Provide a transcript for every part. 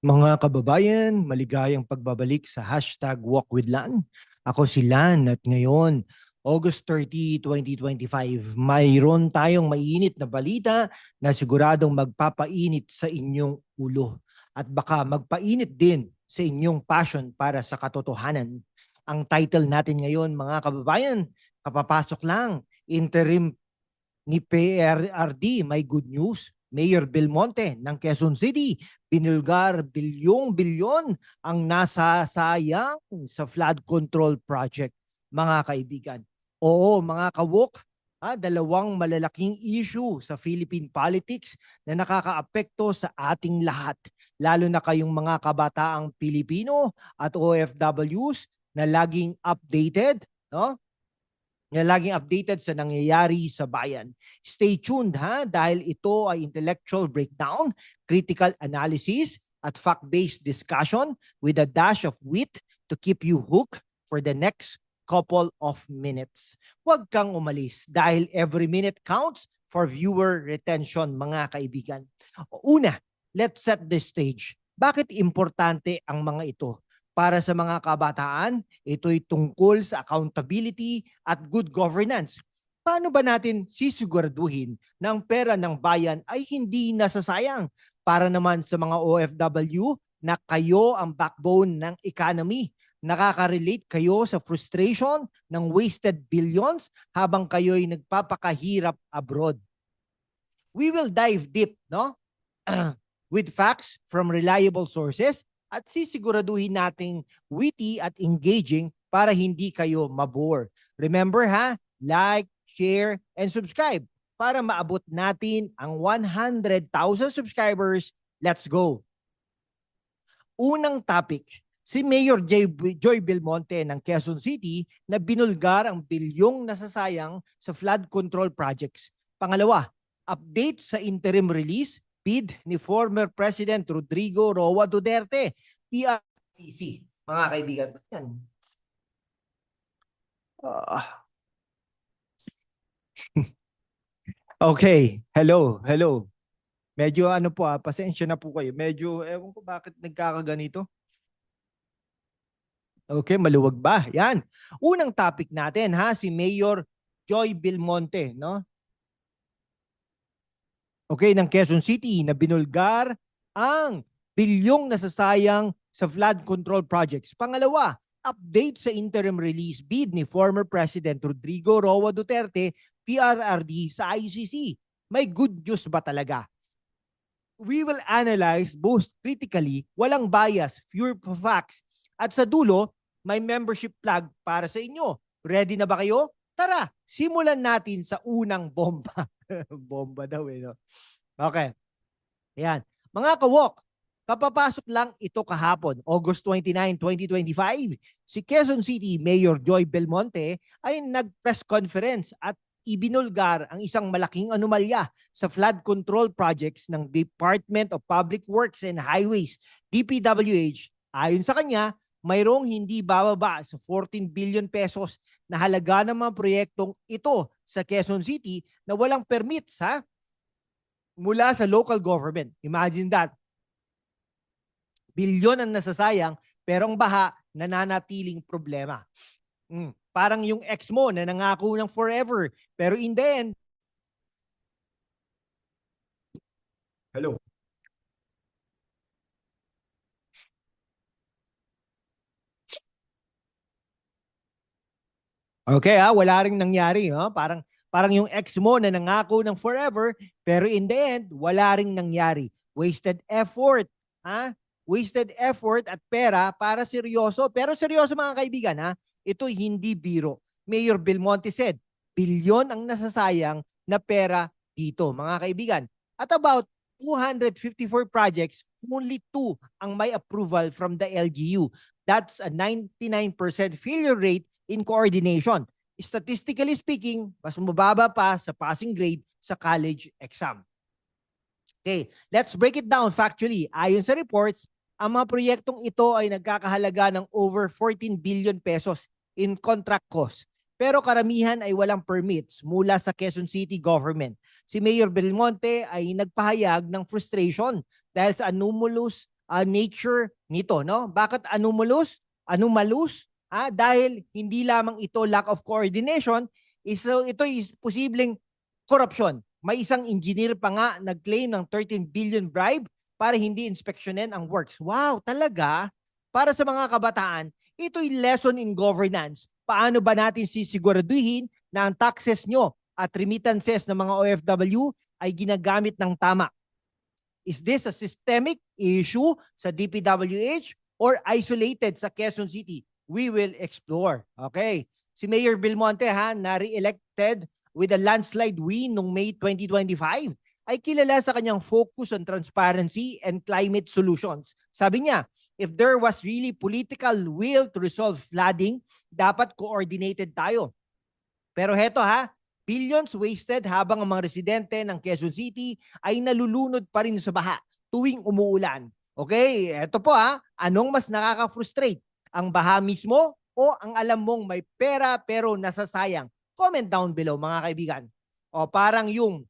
Mga kababayan, maligayang pagbabalik sa hashtag WalkWithLan. Ako si Lan at ngayon, August 30, 2025, mayroon tayong mainit na balita na siguradong magpapainit sa inyong ulo at baka magpainit din sa inyong passion para sa katotohanan. Ang title natin ngayon mga kababayan, kapapasok lang, interim ni PRRD, may good news, Mayor Belmonte ng Quezon City, binulgar bilyong-bilyon ang nasasayang sa flood control project, mga kaibigan. Oo, mga kawok, ah, dalawang malalaking issue sa Philippine politics na nakakaapekto sa ating lahat, lalo na kayong mga kabataang Pilipino at OFWs na laging updated, no? Na laging updated sa nangyayari sa bayan. Stay tuned ha dahil ito ay intellectual breakdown, critical analysis at fact-based discussion with a dash of wit to keep you hooked for the next couple of minutes. Huwag kang umalis dahil every minute counts for viewer retention mga kaibigan. Una, let's set the stage. Bakit importante ang mga ito? Para sa mga kabataan, ito'y tungkol sa accountability at good governance. Paano ba natin sisiguraduhin na ang pera ng bayan ay hindi nasasayang para naman sa mga OFW na kayo ang backbone ng economy? Nakaka-relate kayo sa frustration ng wasted billions habang kayo'y nagpapakahirap abroad. We will dive deep, no? With facts from reliable sources at sisiguraduhin nating witty at engaging para hindi kayo mabore. Remember ha, like, share, and subscribe para maabot natin ang 100,000 subscribers. Let's go! Unang topic, si Mayor Joy, Belmonte ng Quezon City na binulgar ang bilyong nasasayang sa flood control projects. Pangalawa, update sa interim release PID ni former President Rodrigo Roa Duterte, PRCC. Mga kaibigan, yan. Ah. okay, hello, hello. Medyo ano po ah, pasensya na po kayo. Medyo, ewan ko bakit nagkakaganito. Okay, maluwag ba? Yan. Unang topic natin ha, si Mayor Joy Belmonte, no? Okay, ng Quezon City na binulgar ang bilyong nasasayang sa flood control projects. Pangalawa, update sa interim release bid ni former President Rodrigo Roa Duterte, PRRD sa ICC. May good news ba talaga? We will analyze both critically, walang bias, pure facts. At sa dulo, may membership plug para sa inyo. Ready na ba kayo? Tara, simulan natin sa unang bomba. Bomba daw eh. No? Okay. Yan. Mga kawok, kapapasok lang ito kahapon, August 29, 2025, si Quezon City Mayor Joy Belmonte ay nag-press conference at ibinulgar ang isang malaking anomalya sa flood control projects ng Department of Public Works and Highways, DPWH. Ayon sa kanya, mayroong hindi bababa sa 14 billion pesos na halaga ng mga proyektong ito sa Quezon City na walang permits ha mula sa local government. Imagine that. Bilyon ang nasasayang pero ang baha nananatiling problema. Mm. Parang yung ex mo na nangako ng forever pero in the end Hello. Okay ha, wala ring nangyari. Ha? Parang, parang yung ex mo na nangako ng forever, pero in the end, wala ring nangyari. Wasted effort. Ha? Wasted effort at pera para seryoso. Pero seryoso mga kaibigan, ha? ito hindi biro. Mayor Belmonte said, bilyon ang nasasayang na pera dito, mga kaibigan. At about 254 projects, only two ang may approval from the LGU. That's a 99% failure rate in coordination. Statistically speaking, mas mababa pa sa passing grade sa college exam. Okay, let's break it down factually. Ayon sa reports, ang mga proyektong ito ay nagkakahalaga ng over 14 billion pesos in contract cost. Pero karamihan ay walang permits mula sa Quezon City government. Si Mayor Belmonte ay nagpahayag ng frustration dahil sa anomalous ah, nature nito, no? Bakit anomalous? Anomalous? Ah, dahil hindi lamang ito lack of coordination, iso, ito is posibleng corruption. May isang engineer pa nga nag-claim ng 13 billion bribe para hindi inspeksyonin ang works. Wow, talaga? Para sa mga kabataan, ito'y lesson in governance. Paano ba natin sisiguraduhin na ang taxes nyo at remittances ng mga OFW ay ginagamit ng tama? Is this a systemic issue sa DPWH or isolated sa Quezon City? We will explore. Okay. Si Mayor Belmonte ha, na re-elected with a landslide win noong May 2025 ay kilala sa kanyang focus on transparency and climate solutions. Sabi niya, if there was really political will to resolve flooding, dapat coordinated tayo. Pero heto ha, billions wasted habang ang mga residente ng Quezon City ay nalulunod pa rin sa baha tuwing umuulan. Okay, eto po ha, anong mas nakaka-frustrate? Ang baha mismo o ang alam mong may pera pero nasasayang? Comment down below mga kaibigan. O parang yung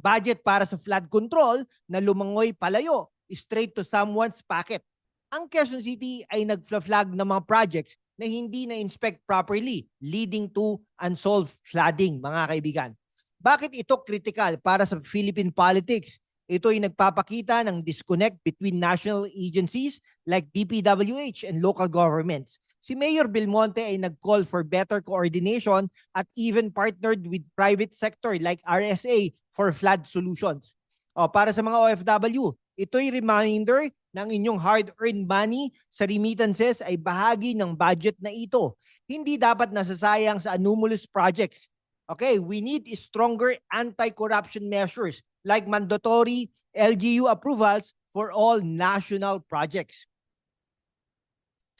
budget para sa flood control na lumangoy palayo straight to someone's pocket. Ang Quezon City ay nag-flag ng mga projects na hindi na-inspect properly, leading to unsolved flooding, mga kaibigan. Bakit ito critical para sa Philippine politics? Ito ay nagpapakita ng disconnect between national agencies like DPWH and local governments. Si Mayor Belmonte ay nag-call for better coordination at even partnered with private sector like RSA for flood solutions. O, para sa mga OFW, ito'y reminder ng inyong hard-earned money sa remittances ay bahagi ng budget na ito. Hindi dapat nasasayang sa anomalous projects. Okay, we need stronger anti-corruption measures like mandatory LGU approvals for all national projects.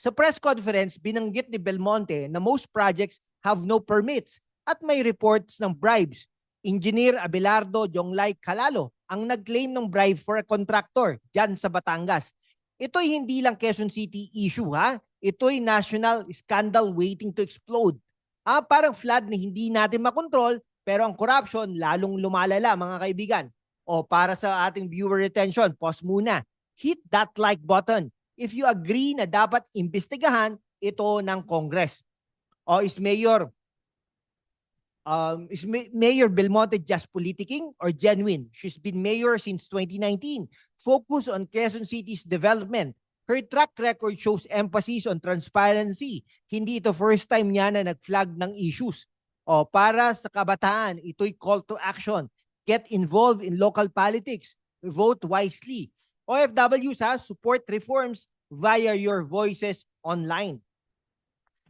Sa press conference, binanggit ni Belmonte na most projects have no permits at may reports ng bribes. Engineer Abelardo Jonglay Calalo ang nag-claim ng bribe for a contractor dyan sa Batangas. Ito'y hindi lang Quezon City issue ha. Ito'y national scandal waiting to explode. Ah, parang flood na hindi natin makontrol pero ang corruption lalong lumalala mga kaibigan. O para sa ating viewer retention, pause muna. Hit that like button if you agree na dapat imbestigahan ito ng Congress. O is Mayor um, is Ma- Mayor Belmonte just politicking or genuine? She's been mayor since 2019. Focus on Quezon City's development. Her track record shows emphasis on transparency. Hindi ito first time niya na nag-flag ng issues. O para sa kabataan, ito'y call to action. Get involved in local politics. Vote wisely. OFWs ha, support reforms via your voices online.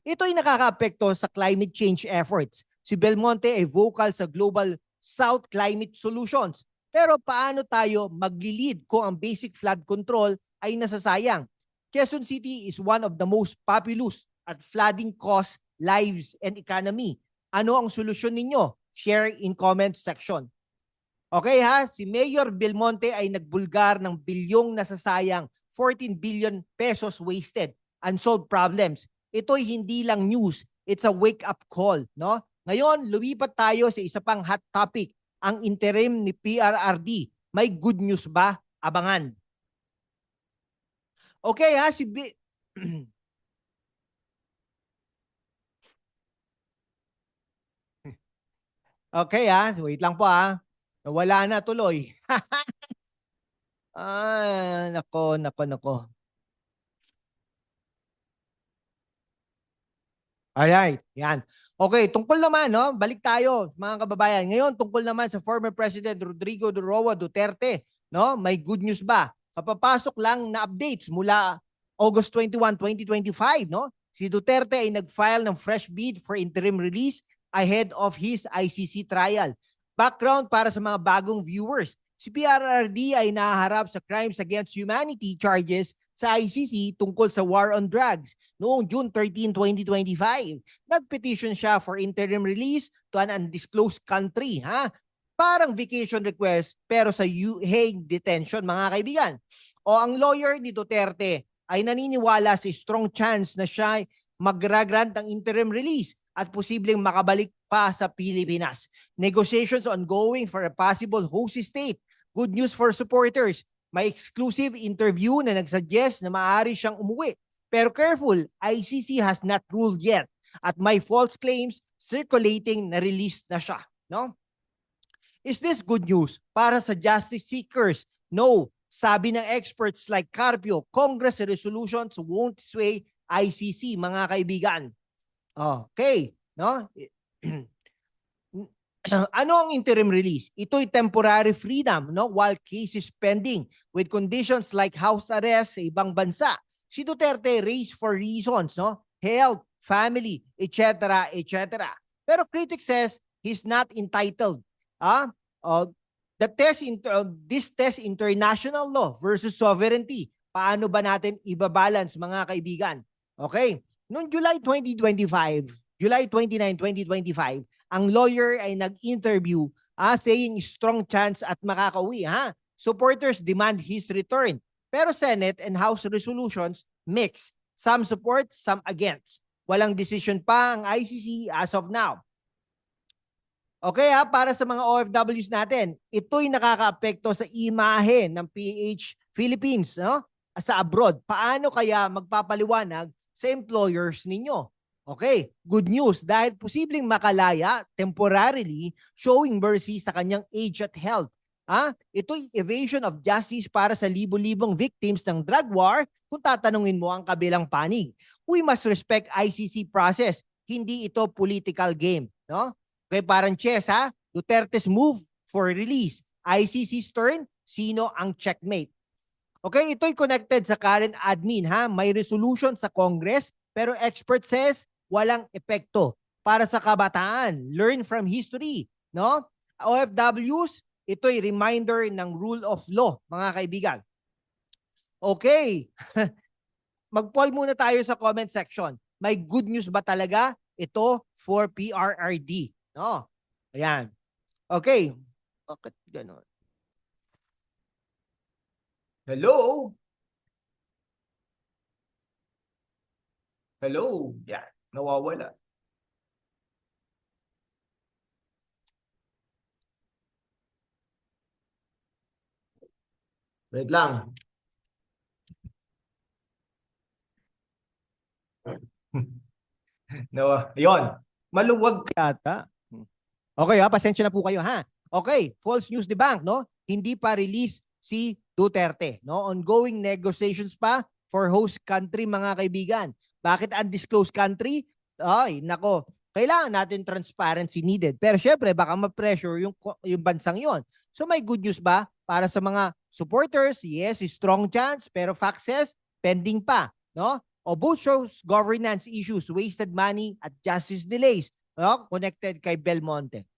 Ito'y nakakaapekto sa climate change efforts. Si Belmonte ay vocal sa Global South Climate Solutions. Pero paano tayo magli-lead kung ang basic flood control ay nasasayang? Quezon City is one of the most populous at flooding costs lives and economy. Ano ang solusyon ninyo? Share in comment section. Okay ha, si Mayor Belmonte ay nagbulgar ng bilyong nasasayang 14 billion pesos wasted, unsolved problems. Ito'y hindi lang news, it's a wake-up call. No? Ngayon, lumipat tayo sa isa pang hot topic, ang interim ni PRRD. May good news ba? Abangan. Okay ha, si B... okay ha, wait lang po ha. Nawala na tuloy. ah, nako, nako, nako. Alright, yan. Okay, tungkol naman, no? Balik tayo, mga kababayan. Ngayon, tungkol naman sa former President Rodrigo Roa Duterte, no? May good news ba? Kapapasok lang na updates mula August 21, 2025, no? Si Duterte ay nag-file ng fresh bid for interim release ahead of his ICC trial. Background para sa mga bagong viewers. Si PRRD ay nahaharap sa crimes against humanity charges sa ICC tungkol sa war on drugs noong June 13, 2025. Nag-petition siya for interim release to an undisclosed country. Ha? Parang vacation request pero sa Hague detention mga kaibigan. O ang lawyer ni Duterte ay naniniwala sa strong chance na siya magragrant ng interim release at posibleng makabalik pa sa Pilipinas. Negotiations ongoing for a possible host state. Good news for supporters. May exclusive interview na nagsuggest na maaari siyang umuwi. Pero careful, ICC has not ruled yet at may false claims circulating na released na siya, no? Is this good news para sa justice seekers? No. Sabi ng experts like Carpio, Congress resolutions won't sway ICC, mga kaibigan. Okay, no? ano ang interim release? Ito'y temporary freedom, no? While case is pending with conditions like house arrest sa ibang bansa. Si Duterte raised for reasons, no? Health, family, etc., etc. Pero critics says he's not entitled. Ah, uh, the test in uh, this test international law versus sovereignty. Paano ba natin ibabalance mga kaibigan? Okay. Noong July 2025, July 29, 2025, ang lawyer ay nag-interview ah, saying strong chance at makakauwi. Ha? Supporters demand his return. Pero Senate and House resolutions mix. Some support, some against. Walang decision pa ang ICC as of now. Okay ha, para sa mga OFWs natin, ito'y nakakaapekto sa imahe ng PH Philippines no? sa abroad. Paano kaya magpapaliwanag sa employers ninyo? Okay, good news dahil posibleng makalaya temporarily showing mercy sa kanyang age at health. Ah, ito'y evasion of justice para sa libo-libong victims ng drug war kung tatanungin mo ang kabilang panig. We must respect ICC process. Hindi ito political game, no? Okay, parang chess ha. Duterte's move for release. ICC's turn, sino ang checkmate? Okay, ito'y connected sa current admin ha. May resolution sa Congress pero expert says walang epekto para sa kabataan. Learn from history, no? OFWs, ito'y reminder ng rule of law, mga kaibigan. Okay. Mag-poll muna tayo sa comment section. May good news ba talaga ito for PRRD? No. Ayan. Okay. Bakit ganun? Hello? Hello? Yan. Nawawala. Wait lang. no, yon. Maluwag yata. Okay ha, pasensya na po kayo ha. Okay, false news debunk, no? Hindi pa release si Duterte, no? Ongoing negotiations pa for host country mga kaibigan. Bakit undisclosed country? Ay, nako. Kailangan natin transparency needed. Pero syempre, baka ma-pressure yung, yung bansang yon. So may good news ba para sa mga supporters? Yes, strong chance. Pero fact pending pa. No? O both shows governance issues, wasted money at justice delays. No? Connected kay Belmonte.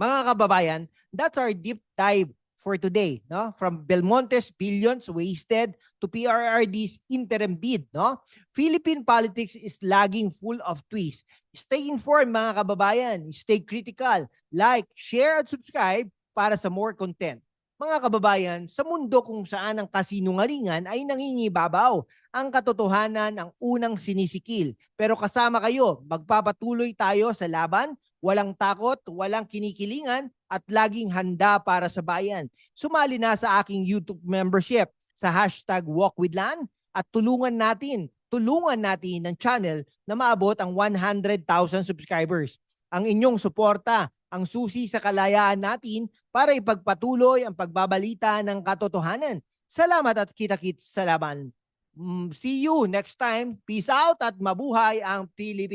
Mga kababayan, that's our deep dive for today, no? From Belmonte's billions wasted to PRRD's interim bid, no? Philippine politics is lagging full of twists. Stay informed mga kababayan, stay critical, like, share at subscribe para sa more content. Mga kababayan, sa mundo kung saan ang kasinungalingan ay nangingibabaw, ang katotohanan ang unang sinisikil. Pero kasama kayo, magpapatuloy tayo sa laban, walang takot, walang kinikilingan, at laging handa para sa bayan. Sumali na sa aking YouTube membership sa hashtag WalkWithLan at tulungan natin, tulungan natin ng channel na maabot ang 100,000 subscribers. Ang inyong suporta ang susi sa kalayaan natin para ipagpatuloy ang pagbabalita ng katotohanan. Salamat at kita-kits sa laban. Mm, See you next time. Peace out at mabuhay ang Pilipinas.